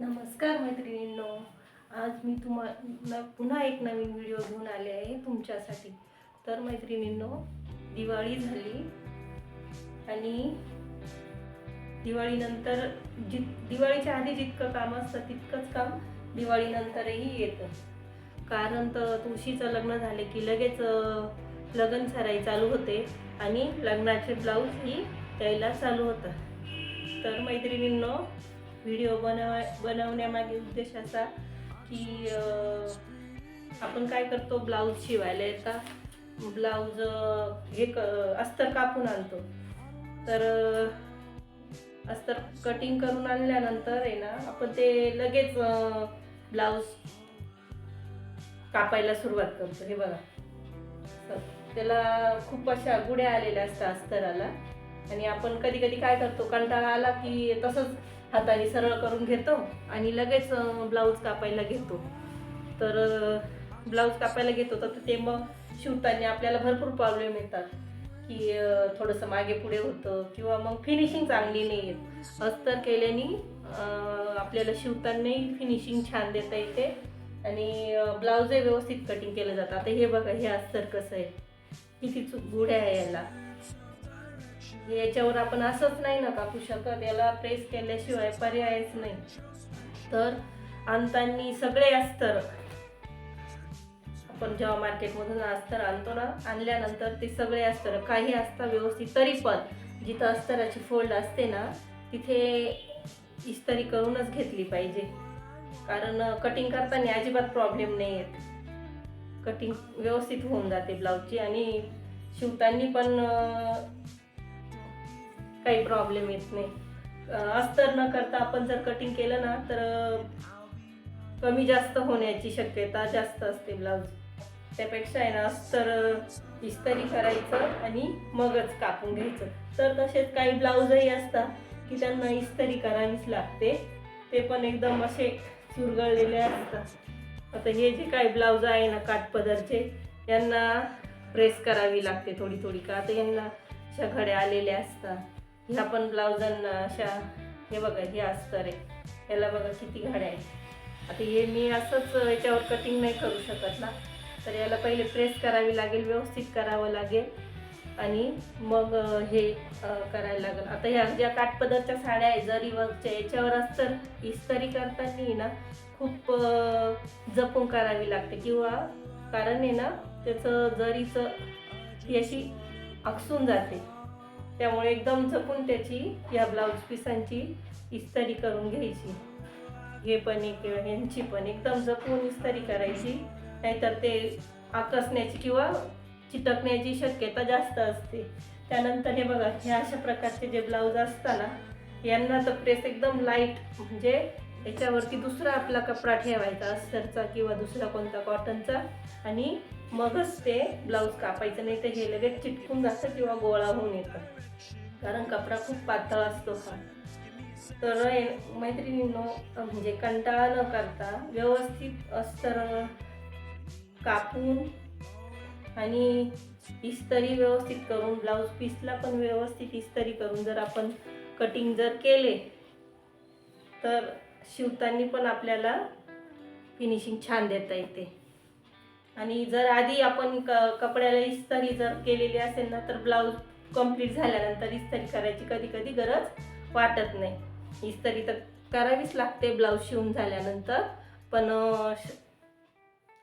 नमस्कार मैत्रिणींनो. आज मी तुम्हाला पुन्हा एक नवीन व्हिडिओ घेऊन आले आहे तुमच्यासाठी. तर मैत्रिणींनो दिवाळी झाली आणि दिवाळीनंतर जित दिवाळीच्या आधी जितकं काम असतं तितकंच काम दिवाळीनंतरही येतं. कारण तर तुळशीचं लग्न झाले की लगेच लग्न सराई चालू होते आणि लग्नाचे ब्लाऊजही द्यायला चालू होतं तर मैत्रिणींनो व्हिडिओ बनवाय बनवण्यामागे उद्देश असा की आपण काय करतो ब्लाऊज शिवायला येतात ब्लाऊज हे क अस्तर कापून आणतो. तर अस्तर कटिंग करून आणल्यानंतर आहे ना आपण ते लगेच ब्लाऊज कापायला सुरुवात करतो. हे बघा. तर त्याला खूप अशा गुड्या आलेल्या असतात अस्तराला. आणि आपण कधी कधी काय करतो कंटाळा आला की तसंच हाताने सरळ करून घेतो आणि लगेच ब्लाऊज कापायला घेतो. तर ब्लाऊज कापायला घेतो तर ते मग शिवताना आपल्याला भरपूर प्रॉब्लेम येतात. की थोडंसं मागे पुढे होतं किंवा मग फिनिशिंग चांगली नाही येत. अस्तर केल्याने आपल्याला शिवतानाही फिनिशिंग छान देता येते आणि ब्लाऊजही व्यवस्थित कटिंग केलं जातं. आता हे बघा हे अस्तर कसं आहे? किती चूक गुढ्या आहे याला. याच्यावर आपण असंच नाही ना कापू शकत. याला प्रेस केल्याशिवाय पर्यायच नाही. तर आणताना सगळे अस्तर आपण जेव्हा मार्केटमधून अस्तर आणतो ना आणल्यानंतर ते सगळे अस्तर काही असता व्यवस्थित तरी पण जिथं अस्तराची फोल्ड असते ना तिथे इस्तरी करूनच घेतली पाहिजे. कारण कटिंग करताना अजिबात प्रॉब्लेम नाही येत. कटिंग व्यवस्थित होऊन जाते ब्लाऊजची आणि शिवताना पण काही प्रॉब्लेम येत नाही. अस्तर न करता आपण जर कटिंग केलं ना तर कमी जास्त होण्याची शक्यता जास्त असते ब्लाऊज त्यापेक्षा आहे ना अस्तर इस्तरी करायचं आणि मगच कापून घ्यायचं. तर तसेच काही ब्लाऊजही असतात की त्यांना इस्तरी करावीच लागते. ते पण एकदम असे चुरगळलेले असतात. आता हे जे काही ब्लाऊज आहे ना काठपदरचे यांना प्रेस करावी लागते थोडी थोडी का? आता यांना अशा घड्या आलेल्या असतात. ह्या पण ब्लाउजांना अशा हे बघा हे अस्तर आहे. याला बघा किती घड्या आहेत. आता हे मी असंच याच्यावर कटिंग नाही करू शकत ना. तर याला पहिले प्रेस करावी लागेल व्यवस्थित करावं लागेल. आणि मग हे करायला लागेल. आता ह्या ज्या काठपदरच्या साड्या आहे जरीवरच्या याच्यावर अस्तर इस्तरी करताना ना खूप जपून करावी लागते. किंवा कारण आहे ना त्याचं जरीचं याशी अशी आकसून जाते. त्यामुळे एकदम जपून त्याची या ब्लाऊज पिसांची इस्तरी करून घ्यायची. हे पण एक यांची पण एकदम जपून इस्तरी करायची. नाहीतर ते आकसण्याची किंवा चिटकण्याची शक्यता जास्त असते. त्यानंतर हे बघा हे अशा प्रकारचे जे ब्लाऊज असतात ना यांना तर प्रेस एकदम लाइट म्हणजे याच्यावरती दुसरा आपला कपडा ठेवायचा अस्तरचा किंवा दुसरा कोणता कॉटनचा आणि मगच ते ब्लाऊज कापायचं नाही तर हे लगेच चिटकून जातं किंवा गोळा होऊन येतं. कारण कपडा खूप पातळ असतो हा. तर हे- मैत्रिणींनो म्हणजे कंटाळा न करता व्यवस्थित अस्तर कापून आणि इस्तरी व्यवस्थित करून ब्लाऊज पीसला पण व्यवस्थित इस्तरी करून जर आपण कटिंग जर केले तर शिवताना पण आपल्याला फिनिशिंग छान देता येते. आणि जर आधी आपण क कपड्याला इस्तरी जर केलेली असेल ना तर ब्लाऊज कंप्लीट झाल्यानंतर इस्तरी करायची कधी कधी गरज वाटत नाही. इस्तरी तर करावीच लागते ब्लाऊज शिवून झाल्यानंतर. पण श-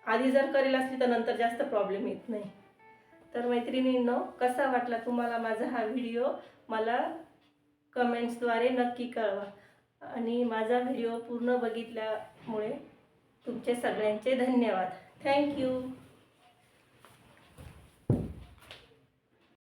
आधी जर करेल असली तर नंतर जास्त प्रॉब्लेम येत नाही. तर मैत्रिणींनो कसा वाटला तुम्हाला माझा हा व्हिडिओ मला कमेंट्सद्वारे नक्की कळवा. आणि माझा व्हिडिओ पूर्ण बघितल्यामुळे तुमचे सगळ्यांचे धन्यवाद. थँक्यू